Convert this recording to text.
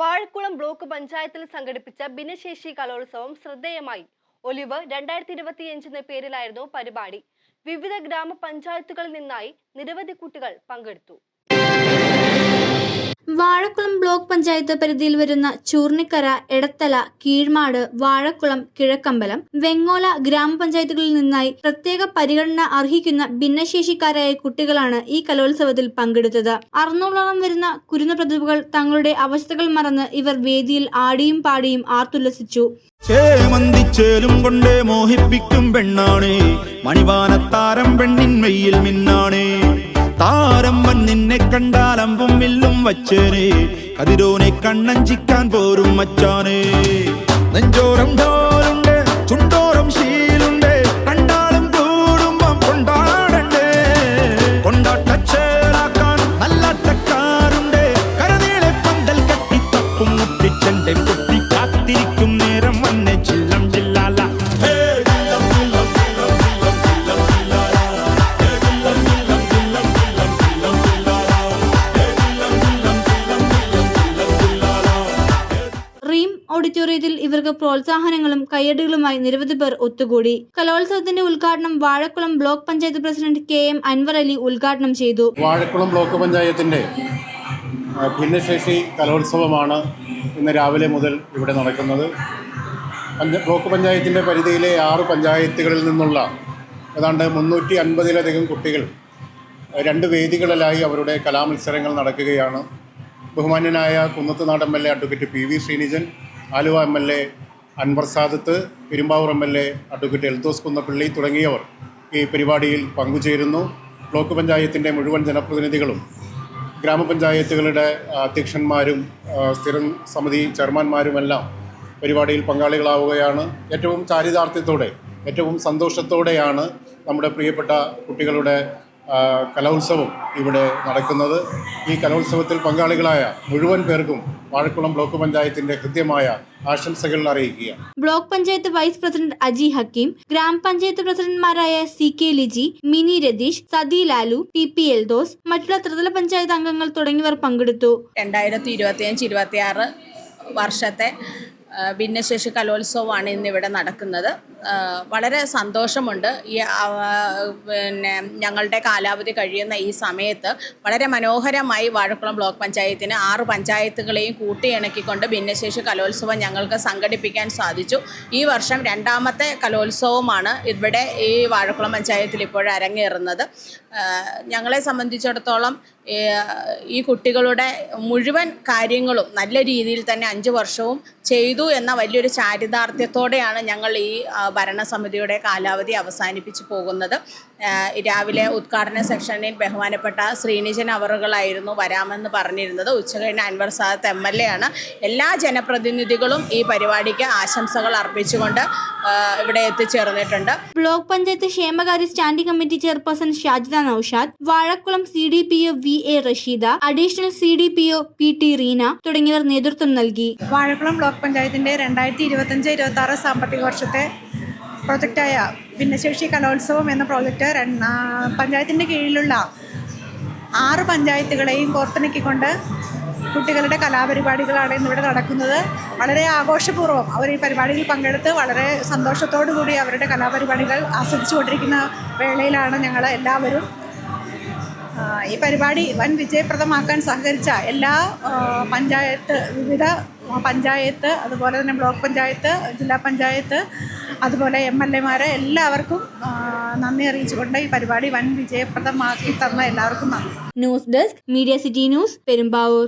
Vazhakulam block പഞ്ചായത്തിൽ സംഘടിപ്പിച്ച ഭിന്നശേഷി കലോത്സവം ശ്രദ്ധേയമായി. ഒലിവ് രണ്ടായിരത്തി ഇരുപത്തിയഞ്ച് എന്ന പേരിലായിരുന്നു പരിപാടി. വിവിധ ഗ്രാമപഞ്ചായത്തുകളിൽ നിന്നായി നിരവധി കുട്ടികൾ പങ്കെടുത്തു. വാഴക്കുളം ബ്ലോക്ക് പഞ്ചായത്ത് പരിധിയിൽ വരുന്ന ചൂർണിക്കര എടത്തല കീഴ്മാട് വാഴക്കുളം കിഴക്കമ്പലം വെങ്ങോല ഗ്രാമപഞ്ചായത്തുകളിൽ നിന്നായി പ്രത്യേക പരിഗണന അർഹിക്കുന്ന ഭിന്നശേഷിക്കാരായ കുട്ടികളാണ് ഈ കലോത്സവത്തിൽ പങ്കെടുത്തത്. അറുന്നൂറോളം വരുന്ന കുരുന്ന പ്രതിഭകൾ തങ്ങളുടെ അവസ്ഥകൾ മറന്ന് ഇവർ വേദിയിൽ ആടിയും പാടിയും ആർത്തുല്ലസിച്ചു. ചേമന്തിച്ചേലും കൊണ്ടേ മോഹിപ്പിക്കും പെണ്ണാണേ. മണിവാനത്താരം പെണ്ണിൻ മെയ്യിൽ മിന്നാണേ. താരം വൻ നിന്നെ കണ്ടാൽ கண்ணும் வச்சேனே. கதிரோனை கண்ணஞ்சிக்கான் போரும் மச்சானே. நெஞ்சோரம் ഓഡിറ്റോറിയത്തിൽ ഇവർക്ക് പ്രോത്സാഹനങ്ങളും കയ്യടികളുമായി നിരവധി പേർ ഒത്തുകൂടി. കലോത്സവത്തിന്റെ ഉദ്ഘാടനം Vazhakkulam block panchayat president K M Anwar Ali ഉദ്ഘാടനം ചെയ്തു. വാഴക്കുളം ബ്ലോക്ക് പഞ്ചായത്തിന്റെ ഭിന്നശേഷി കലോത്സവമാണ് ഇന്ന് രാവിലെ മുതൽ ഇവിടെ നടക്കുന്നത്. ബ്ലോക്ക് പഞ്ചായത്തിന്റെ പരിധിയിലെ ആറ് പഞ്ചായത്തുകളിൽ നിന്നുള്ള ഏതാണ്ട് മുന്നൂറ്റി അൻപതിലധികം കുട്ടികൾ രണ്ട് വേദികളിലായി അവരുടെ കലാമത്സരങ്ങൾ നടക്കുകയാണ്. ബഹുമാന്യനായ Kunnathunad M L advocate P V Sreenijan Aluva M L A Anwar Sadath Perumbavoor M L A advocate Eldhose Kunnappilly തുടങ്ങിയവർ ഈ പരിപാടിയിൽ പങ്കുചേരുന്നു. ബ്ലോക്ക് പഞ്ചായത്തിന്റെ മുഴുവൻ ജനപ്രതിനിധികളും ഗ്രാമപഞ്ചായത്തുകളുടെ അധ്യക്ഷന്മാരും സ്ഥിരം സമിതി ചെയർമാന്മാരുമെല്ലാം പരിപാടിയിൽ പങ്കാളികളാവുകയാണ്. ഏറ്റവും ചാരിതാർത്ഥ്യത്തോടെ ഏറ്റവും സന്തോഷത്തോടെയാണ് നമ്മുടെ പ്രിയപ്പെട്ട കുട്ടികളുടെ കലോത്സവം ഇവിടെ നടക്കുന്നത്. ഈ കലോത്സവത്തിൽ പങ്കാളികളായ മുഴുവൻ പേർക്കും വാഴക്കുളം ബ്ലോക്ക് പഞ്ചായത്തിന്റെ കൃത്യമായ ആശംസകൾ അറിയിക്കുക block panchayat vice president Aji Hakkim ഗ്രാമപഞ്ചായത്ത് പ്രസിഡന്റ്മാരായ C K Liji Mini Ratheesh Sathi Lalu T P Eldhose മറ്റുള്ള ത്രിതല പഞ്ചായത്ത് അംഗങ്ങൾ തുടങ്ങിയവർ പങ്കെടുത്തു. രണ്ടായിരത്തി ഇരുപത്തിയഞ്ച് ഇരുപത്തിയാറ് വർഷത്തെ ഭിന്നശേഷി കലോത്സവമാണ് ഇന്നിവിടെ നടക്കുന്നത്. വളരെ സന്തോഷമുണ്ട്. ഈ പിന്നെ ഞങ്ങളുടെ കാലാവധി കഴിയുന്ന ഈ സമയത്ത് വളരെ മനോഹരമായി വാഴക്കുളം ബ്ലോക്ക് പഞ്ചായത്തിന് ആറ് പഞ്ചായത്തുകളെയും കൂട്ടിയിണക്കിക്കൊണ്ട് ഭിന്നശേഷി കലോത്സവം ഞങ്ങൾക്ക് സംഘടിപ്പിക്കാൻ സാധിച്ചു. ഈ വർഷം രണ്ടാമത്തെ കലോത്സവമാണ് ഇവിടെ ഈ വാഴക്കുളം പഞ്ചായത്തിൽ ഇപ്പോൾ അരങ്ങേറുന്നത്. ഞങ്ങളെ സംബന്ധിച്ചിടത്തോളം ഈ, കുട്ടികളുടെ മുഴുവൻ കാര്യങ്ങളും നല്ല രീതിയിൽ തന്നെ അഞ്ച് വർഷവും ചെയ്തു എന്ന വലിയൊരു ചാരിതാർത്ഥ്യത്തോടെയാണ് ഞങ്ങൾ ഈ ഭരണസമിതിയുടെ കാലാവധി അവസാനിപ്പിച്ച് പോകുന്നത്. രാവിലെ ഉദ്ഘാടന സെക്ഷനിൽ ബഹുമാനപ്പെട്ട ശ്രീനിജൻ അവറുകളായിരുന്നു വരാമെന്ന് പറഞ്ഞിരുന്നത്. ഉച്ചകഴിഞ്ഞ് Anwar Sadath M L A ആണ്. എല്ലാ ജനപ്രതിനിധികളും ഈ പരിപാടിക്ക് ആശംസകൾ അർപ്പിച്ചുകൊണ്ട് ഇവിടെ എത്തിച്ചേർന്നിട്ടുണ്ട്. ബ്ലോക്ക് പഞ്ചായത്ത് ക്ഷേമകാര്യ standing committee chairperson Shajida Noushad Vazhakkulam C D P O V A Rasheeda additional C D P O P T Reena തുടങ്ങിയവർ നേതൃത്വം നൽകി. വാഴക്കുളം ബ്ലോക്ക് പഞ്ചായത്തിന്റെ രണ്ടായിരത്തി ഇരുപത്തഞ്ച് ഇരുപത്തി ആറ് സാമ്പത്തിക വർഷത്തെ പ്രൊജക്റ്റായ ഭിന്നശേഷി കലോത്സവം എന്ന പ്രോജക്റ്റ് പഞ്ചായത്തിന്റെ കീഴിലുള്ള ആറ് പഞ്ചായത്തുകളെയും കോർത്തിണക്കിക്കൊണ്ട് കുട്ടികളുടെ കലാപരിപാടികളാണ് ഇന്നിവിടെ നടക്കുന്നത്. വളരെ ആഘോഷപൂർവം അവർ ഈ പരിപാടിയിൽ പങ്കെടുത്ത് വളരെ സന്തോഷത്തോടു കൂടി അവരുടെ കലാപരിപാടികൾ ആസ്വദിച്ചുകൊണ്ടിരിക്കുന്ന വേളയിലാണ് ഞങ്ങൾ എല്ലാവരും. ഈ പരിപാടി വൻ വിജയപ്രദമാക്കാൻ സഹകരിച്ച എല്ലാ പഞ്ചായത്ത് വിവിധ പഞ്ചായത്ത് അതുപോലെ തന്നെ ബ്ലോക്ക് പഞ്ചായത്ത് ജില്ലാ പഞ്ചായത്ത് അതുപോലെ എം എൽ എമാർ എല്ലാവർക്കും നന്ദി അറിയിച്ചുകൊണ്ട് ഈ പരിപാടി വൻ വിജയപ്രദമാക്കി തന്ന എല്ലാവർക്കും നന്ദി. News desk media city news Perumbavoor.